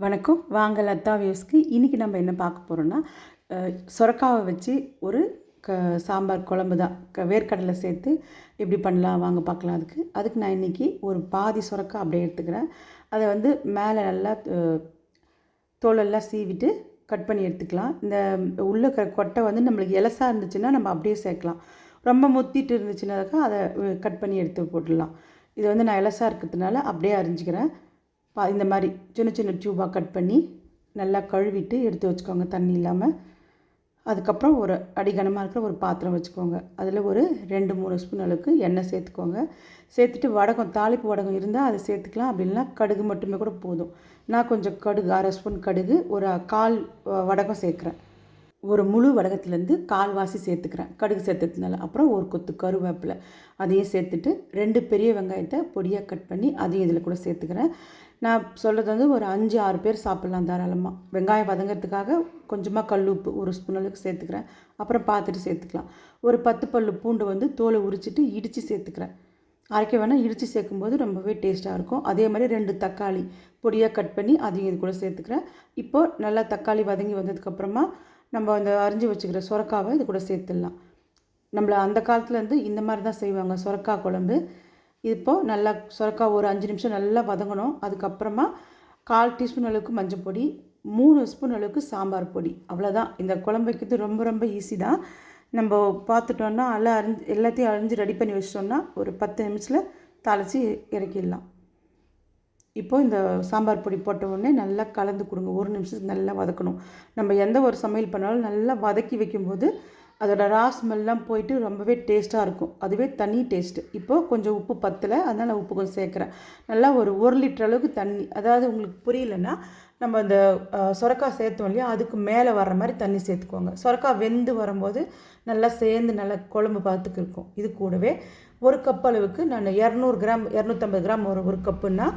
வணக்கம். வாங்க லத்தா வியூஸ்க்கு. இன்றைக்கி நம்ம என்ன பார்க்க போகிறோன்னா சுரக்காவை வச்சு ஒரு க சாம்பார் குழம்பு தான். க வேர்க்கடலை சேர்த்து எப்படி பண்ணலாம்? வாங்க பார்க்கலாம் அதுக்கு. அதுக்கு நான் இன்றைக்கி ஒரு பாதி சுரக்கா அப்படியே எடுத்துக்கிறேன். அதை வந்து மேலே நல்லா தோலெல்லாம் சீவிட்டு கட் பண்ணி எடுத்துக்கலாம். இந்த உள்ளே இருக்கிற கொட்டை வந்து நம்மளுக்கு எலசாக இருந்துச்சுன்னா நம்ம அப்படியே சேர்க்கலாம். ரொம்ப முத்திட்டு இருந்துச்சுனாக்கா அதை கட் பண்ணி எடுத்து போட்டுடலாம். இது வந்து நான் எலசாக இருக்கிறதுனால அப்படியே அரிஞ்சிக்கிறேன். பா இந்த மாதிரி சின்ன சின்ன டியூபாக கட் பண்ணி நல்லா கழுவிட்டு எடுத்து வச்சுக்கோங்க. தண்ணி இல்லாமல் அதுக்கப்புறம் ஒரு அடிகனமாக இருக்கிற ஒரு பாத்திரம் வச்சுக்கோங்க. அதில் ஒரு ரெண்டு மூணு ஸ்பூன் அளவுக்கு எண்ணெய் சேர்த்துக்கோங்க. சேர்த்துட்டு வடகம் தாளிப்பு வடகம் இருந்தால் அதை சேர்த்துக்கலாம். அப்படின்னா கடுகு மட்டுமே கூட போதும். நான் கொஞ்சம் கடுகு அரை ஸ்பூன் கடுகு ஒரு கால் வடகம் சேர்க்குறேன். ஒரு முழு வடகத்துலேருந்து கால்வாசி சேர்த்துக்கிறேன். கடுகு சேர்த்ததுனால. அப்புறம் ஒரு கொத்து கருவேப்பிலை. அதையும் சேர்த்துட்டு ரெண்டு பெரிய வெங்காயத்தை பொடியாக கட் பண்ணி அதையும் இதில் கூட சேர்த்துக்கிறேன். நான் சொல்கிறது வந்து ஒரு அஞ்சு ஆறு பேர் சாப்பிட்லாம் தாராளமாக வெங்காயம் வதங்கிறதுக்காக கொஞ்சமாக கல் உப்பு ஒரு ஸ்பூன் அளவுக்கு சேர்த்துக்கிறேன். அப்புறம் பார்த்துட்டு சேர்த்துக்கலாம். ஒரு பத்து பல்லு பூண்டு வந்து தோலை உரிச்சிட்டு இடித்து சேர்த்துக்கிறேன். அரைக்க வேணால் இடித்து சேர்க்கும்போது ரொம்பவே டேஸ்ட்டாக இருக்கும். அதே மாதிரி ரெண்டு தக்காளி பொடியாக கட் பண்ணி அதையும் இது கூட சேர்த்துக்கிறேன். இப்போது நல்லா தக்காளி வதங்கி வந்ததுக்கப்புறமா நம்ம அந்த அரிஞ்சு வச்சுக்கிற சுரக்காவை இது கூட சேர்த்துடலாம். நம்மள அந்த காலத்துலேருந்து இந்த மாதிரி தான் செய்வாங்க. சுரக்கா குழம்பு. இப்போது நல்லா சுரக்கா ஒரு அஞ்சு நிமிஷம் நல்லா வதங்கணும். அதுக்கப்புறமா கால் டீஸ்பூன் அளவுக்கு மஞ்சள் பொடி மூணு ஸ்பூன் அளவுக்கு சாம்பார் பொடி. அவ்வளோதான் இந்த குழம்பு வைக்கிறது ரொம்ப ரொம்ப ஈஸி தான். நம்ம பார்த்துட்டோன்னா எல்லாம் அரிஞ்சு எல்லாத்தையும் அரிஞ்சு ரெடி பண்ணி வச்சிட்டோம்னா ஒரு பத்து நிமிஷத்தில் தாளித்து இறக்கிடலாம். இப்போ இந்த சாம்பார் பொடி போட்ட உடனே நல்லா கலந்து கொடுங்க. ஒரு நிமிஷத்துக்கு நல்லா வதக்கணும். நம்ம எந்த ஒரு சமையல் பண்ணாலும் நல்லா வதக்கி வைக்கும்போது அதோட ரா ஸ்மெல்லாம் போயிட்டு ரொம்பவே டேஸ்ட்டாக இருக்கும். அதுவே தனி டேஸ்ட்டு. இப்போது கொஞ்சம் உப்பு பத்தலை. அதனால் நான் உப்பு கொஞ்சம் சேர்க்குறேன். நல்லா ஒரு ஒரு லிட்டர் அளவுக்கு தண்ணி. அதாவது உங்களுக்கு புரியலன்னா நம்ம அந்த சுரக்காய் சேர்த்தோம் இல்லையா? அதுக்கு மேலே வர்ற மாதிரி தண்ணி சேர்த்துக்கோங்க. சுரக்காய் வெந்து வரும்போது நல்லா சேர்ந்து நல்லா குழம்பு பார்த்துக்கு இருக்கும். இது கூடவே ஒரு கப் அளவுக்கு நான் இரநூறு கிராம் இரநூத்தம்பது கிராம் ஒரு ஒரு கப்புன்னா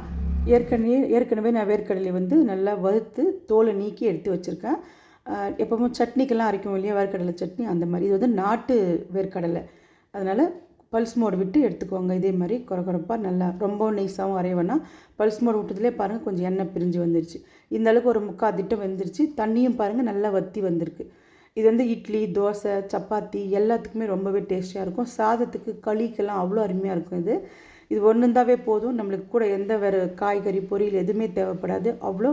ஏற்கனவே ஏற்கனவே நான் வேர்க்கடலை வந்து நல்லா வறுத்து தோலை நீக்கி எடுத்து வச்சுருக்கேன். எப்போவும் எப்பவும் சட்னிக்கெல்லாம் அரைக்கும் இல்லையா வேர்க்கடலை சட்னி அந்த மாதிரி. இது வந்து நாட்டு வேர்க்கடலை. அதனால் பல்ஸ் மோடு விட்டு எடுத்துக்கோங்க. இதே மாதிரி குறை குறைப்பாக நல்லா ரொம்ப நைஸாகவும் அரைவேன்னா பல்ஸ் மோடு விட்டதுலேயே பாருங்கள் கொஞ்சம் எண்ணெய் பிரிஞ்சு வந்துருச்சு. இந்த அளவுக்கு ஒரு முக்கால் திட்டம் வந்துருச்சு. தண்ணியும் பாருங்கள் நல்லா வத்தி வந்திருக்கு. இது வந்து இட்லி தோசை சப்பாத்தி எல்லாத்துக்குமே ரொம்பவே டேஸ்டியாக இருக்கும். சாதத்துக்கு களிக்கெல்லாம் அவ்வளோ அருமையாக இருக்கும் இது. இது ஒன்று இருந்தாவே போதும். நம்மளுக்கு கூட எந்த வேறு காய்கறி பொரியல் எதுவுமே தேவைப்படாது. அவ்வளோ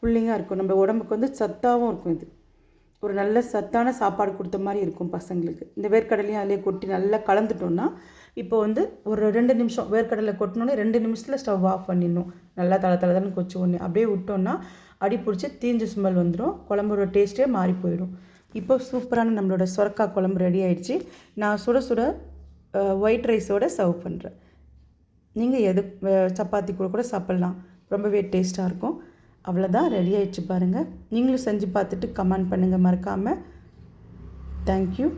புள்ளிங்காக இருக்கும். நம்ம உடம்புக்கு வந்து சத்தாகவும் இருக்கும் இது. ஒரு நல்ல சத்தான சாப்பாடு கொடுத்த மாதிரி இருக்கும் பசங்களுக்கு. இந்த வேர்க்கடலையும் அதிலே கொட்டி நல்லா கலந்துட்டோம்னா இப்போ வந்து ஒரு ரெண்டு நிமிஷம் வேர்க்கடலை கொட்டினோன்னே ரெண்டு நிமிஷத்தில் ஸ்டவ் ஆஃப் பண்ணிடணும். நல்லா தலை தலை தலை கொச்சு ஒன்று அப்படியே விட்டோம்னா அடி பிடிச்சி தீஞ்ச ஸ்மெல் வந்துடும் குழம்போட டேஸ்ட்டே மாறி போயிடும். இப்போ சூப்பரான நம்மளோட சுரக்கா குழம்பு ரெடி ஆயிடுச்சு. நான் சுட சுட ஒயிட் ரைஸோட சர்வ் பண்ணுறேன் நீங்கள் எது சப்பாத்தி கூட கூட சாப்பிட்லாம். ரொம்பவே டேஸ்ட்டாக இருக்கும். அவ்வளோதான் ரெடி ஆகிடுச்சு பாருங்கள் நீங்களும் செஞ்சு பார்த்துட்டு கமெண்ட் பண்ணுங்கள் மறக்காமல் தேங்க்யூ